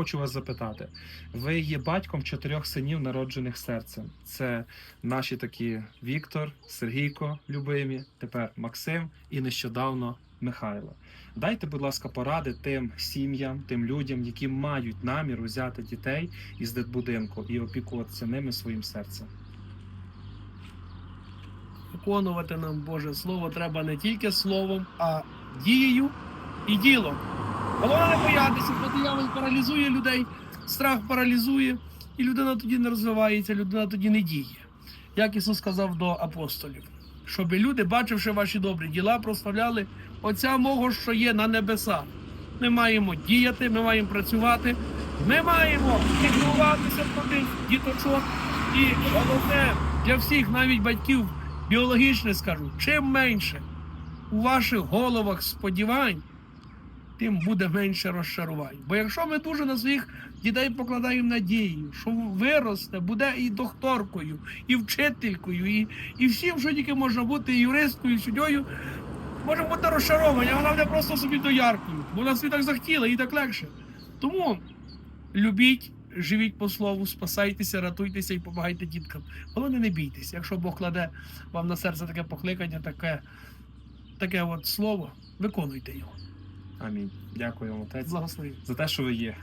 хочу вас запитати: ви є батьком чотирьох синів, народжених серцем. Це наші такі Віктор, Сергійко, любимі, тепер Максим і нещодавно Михайло. Дайте, будь ласка, поради тим сім'ям, тим людям, які мають намір взяти дітей із дитбудинку і опікуватися ними своїм серцем. Виконувати нам Боже Слово треба не тільки словом, а дією і ділом. Головне не боятися, бо диявол паралізує людей, страх паралізує, і людина тоді не розвивається, людина тоді не діє. Як Ісус сказав до апостолів, щоб люди, бачивши ваші добрі діла, прославляли Отця мого, що є на небесах. Ми маємо діяти, ми маємо працювати, ми маємо піклуватися тих діточок. І головне для всіх, навіть батьків, біологічне скажу, чим менше у ваших головах сподівань, тим буде менше розчарувань. Бо якщо ми дуже на своїх дітей покладаємо надію, що виросте, буде і докторкою, і вчителькою, і, і всім, що тільки можна бути, і юристкою, і суддєю, може бути розчаровані, вона буде просто собі дояркою, бо вона собі так захотіла, і так легше. Тому любіть, живіть по слову, спасайтеся, ратуйтеся і допомагайте діткам. Головне, не бійтеся. Якщо Бог кладе вам на серце таке покликання, таке, таке от слово, виконуйте його. Амінь. Дякуємо, отець, Благослови. за те, що ви є.